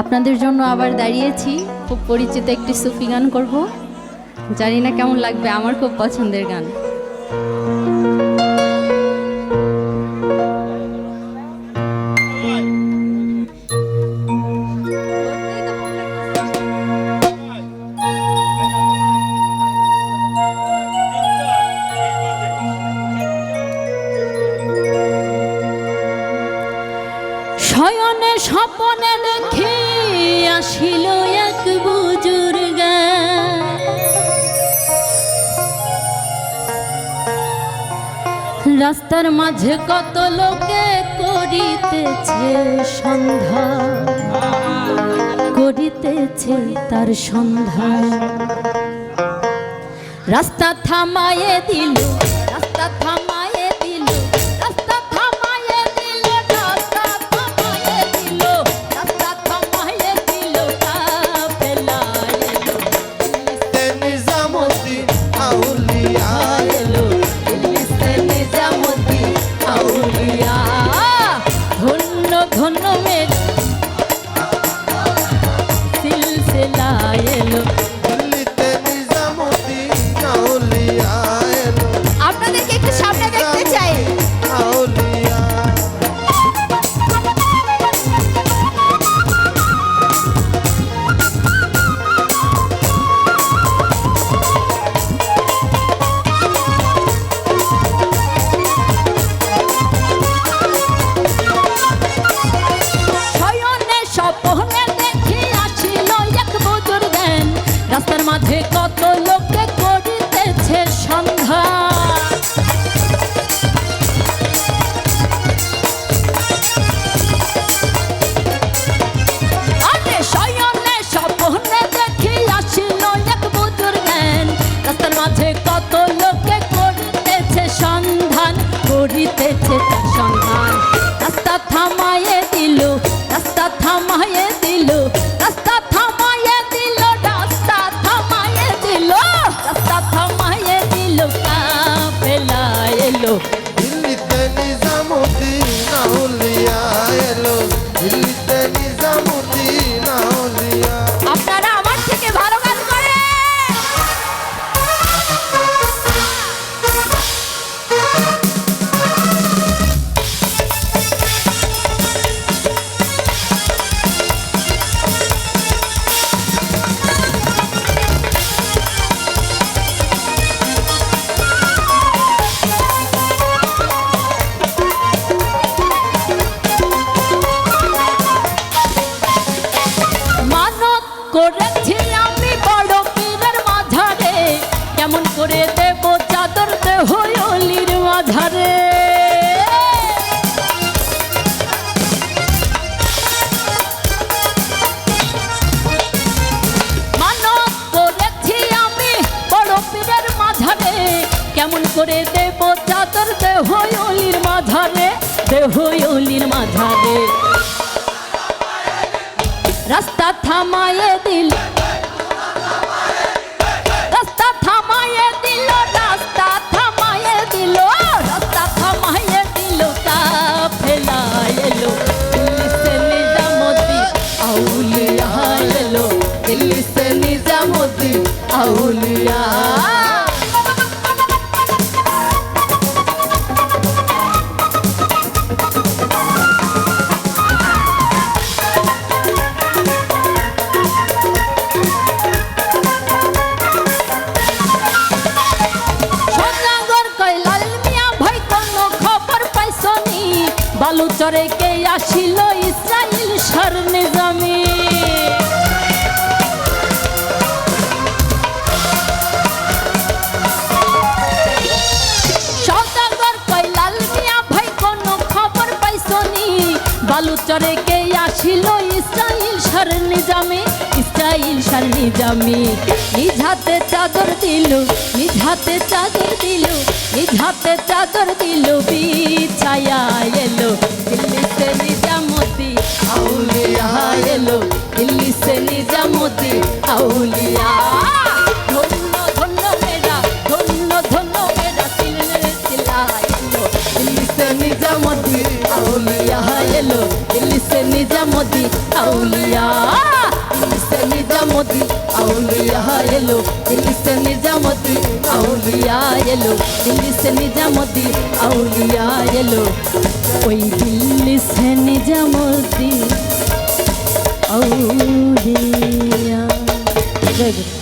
আপনাদের জন্য আবার দাঁড়িয়েছি। খুব পরিচিত একটি সুফি গান করব। জানি না কেমন লাগবে, আমার খুব পছন্দের গান। শয়নে স্বপনে দেখে আসিল এক বুজুর্গ। রাস্তার মাঝে কত লোকে করিতেছে সন্ধ্যা। করিতেছে তার সন্ধ্যা। রাস্তা থামায়ে দিল, রাস্তা থামায়ে ধন্য মের সিলসিলা এলো করে দেব চাদর দেহ অলির মাঝারে, দেহ অলির মাঝারে। রাস্তা থামায়ে দিল নিজামুদ্দিন, আউলিয়া এলো নিজামুদ্দিন, আউলিয়া বালুচরে কে আসিল ইসরাইল সরনে জমি? বালুচরে কে আসিল ইসরাইল সরনে জমি? সর নিজামি। নিজ হাতে চাদর দিল নিজ হাতে চাদর দিল নিজ হাতে চাদর দিল, বিছায়া এলো। দিল্লি সে নিজামতি, আউলিয়া এলো। দিল্লি সে নিজামতি, আউলিয়া। ধন্য ধন্য মেরা ধন্য ধন্য মেরা সিলা এলো। দিল্লি সে নিজামতি, আউলিয়া এলো। দিল্লি সে নিজামতি, আউলিয়া। দিলিসে নিজামতি, আউলিয়া এলো। দিলিসে নিজামতি, আউলিয়া এলো। দিলিসে নিজামতি, আউলিয়া এলো। ওই দিল্লিসে নিজামতি, আউলিয়া। জয়